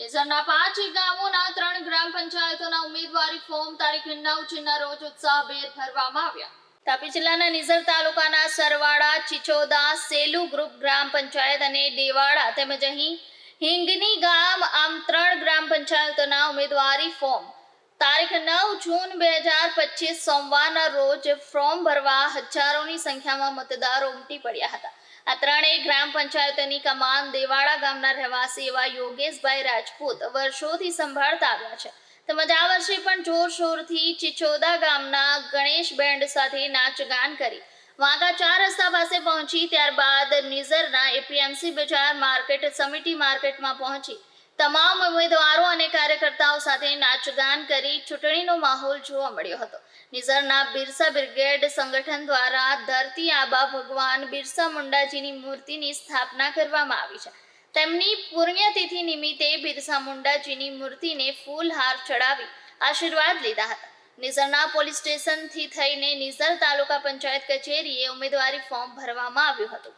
નિઝરના પાંચ ગામોના ત્રણ ગ્રામ પંચાયતોના ઉમેદવારી ફોર્મ તારીખ નવ જૂનના રોજ ઉત્સાહભેર ભરવામાં આવ્યા. તાપી જિલ્લાના નિઝર તાલુકાના સરવાડા ચિચોદા, સેલુ ગ્રુપ ગ્રામ પંચાયત અને દેવાડા તેમજ અહીં હિંગની ગામ આમ ત્રણ ગ્રામ પંચાયતોના ઉમેદવારી ફોર્મ તારીખ નવ જૂન બે હજાર પચીસ સોમવારના રોજ ફોર્મ ભરવા હજારોની સંખ્યામાં મતદારો ઉમટી પડ્યા હતા. આ ત્રણેય ગ્રામ પંચાયતોની કમાન દેવાડા ગામના રહેવાસી એવા યોગેશભાઈ રાજપૂત વર્ષોથી સંભાળતા આવ્યા છે. તેમજ આ વર્ષે પણ જોરશોરથી ચિચોદા ગામના ગણેશ બેન્ડ સાથે નાચગાન કરી. વાંકા ચાર રસ્તા પાસે પહોંચી ત્યારબાદ નિઝરના એપીએમસી બજાર માર્કેટ સમિટી માર્કેટમાં પહોંચી. તમામ ઉમેદવારો અને કાર્યકર્તાઓ સાથે નાચગાન કરી ચૂંટણીનો માહોલ જોવા મળ્યો હતો. નિઝરના બિરસા બ્રિગેડ સંગઠન દ્વારા ધરતી આબા ભગવાન બિરસા મુંડાજીની મૂર્તિની સ્થાપના કરવામાં આવી છે. તેમની પુણ્યતિથિ નિમિત્તે બિરસા મુંડાજીની મૂર્તિને ફૂલહાર ચડાવી આશીર્વાદ લીધા હતા. નિઝરના પોલીસ સ્ટેશનથી થઈને નિઝર તાલુકા પંચાયત કચેરીએ ઉમેદવારી ફોર્મ ભરવામાં આવ્યું હતું.